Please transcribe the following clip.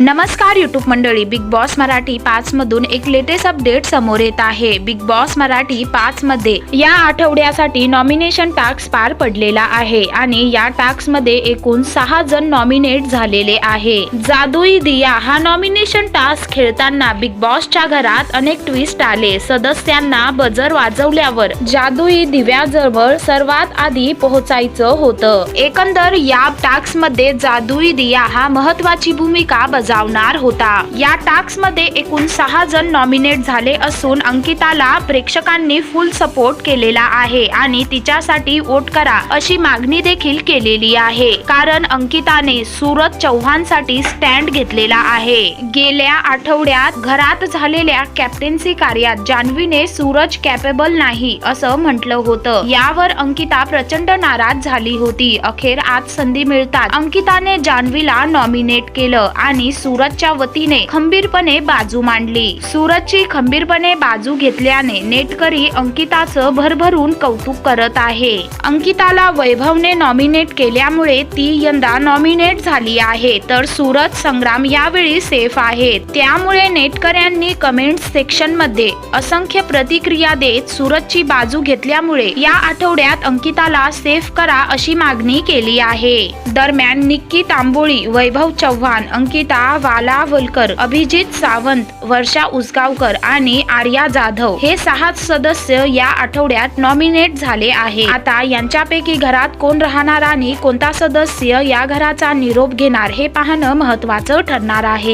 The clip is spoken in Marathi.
नमस्कार युट्यूब मंडळी बिग बॉस मराठी पाच मधून एक लेटेस्ट अपडेट समोर येत आहे. बिग बॉस मराठी पाच मध्ये या आठवड्यासाठी नॉमिनेशन टास्क पार पडलेला आहे आणि या टास्कमध्ये एकूण सहा जण नॉमिनेट झालेले आहे. जादुई दिया हा नॉमिनेशन टास्क खेळताना बिग बॉसच्या घरात अनेक ट्विस्ट आले. सदस्यांना बजर वाजवल्यावर जादुई दिव्याजवळ सर्वात आधी पोहोचायचं होतं. एकंदर या टास्कमध्ये जादुई दिया हा महत्वाची भूमिका बजावणार होता. या टास्कमध्ये एकूण सहा जण नॉमिनेट झाले असून अंकिताला प्रेक्षकांनी फुल सपोर्ट केलेला आहे आणि तिच्यासाठी वोट करा अशी मागणी देखील केलेली आहे. कारण अंकिताने सूरज चव्हाणसाठी स्टँड घेतलेला आहे. गेल्या आठवड्यात घरात झालेल्या कॅप्टन्सी कार्यात जान्हवीने सूरज कॅपेबल नाही असं म्हटलं होतं. यावर अंकिता प्रचंड नाराज झाली होती. अखेर आज संधी मिळतात अंकिताने जान्हवीला नॉमिनेट केलं आणि सूरजच्या वतीने खंबीरपणे बाजू मांडली. सूरजची खंबीरपणे बाजू घेतल्याने नेटकरी अंकिताचं भरभरून कौतुक करत आहे. अंकिताला वैभवने नॉमिनेट केल्यामुळे ती यंदा नॉमिनेट झाली आहे. तर सूरज संग्राम यावेळी सेफ आहेत. त्यामुळे नेटकऱ्यांनी कमेंट सेक्शनमध्ये असंख्य प्रतिक्रिया देत सूरजची बाजू घेतल्यामुळे या आठवड्यात अंकिताला सेफ करा अशी मागणी केली आहे. दरम्यान निक्की तांबोळी वैभव चव्हाण अंकिता वालावलकर अभिजित सावंत वर्षा उसगावकर आणि आर्या जाधव हे सहा सदस्य या आठवड्यात नॉमिनेट झाले आहे आता यांच्यापैकी घरात कोण राहणार आणि कोणता सदस्य या घराचा निरोप घेणार हे पाहणं महत्वाचं ठरणार आहे.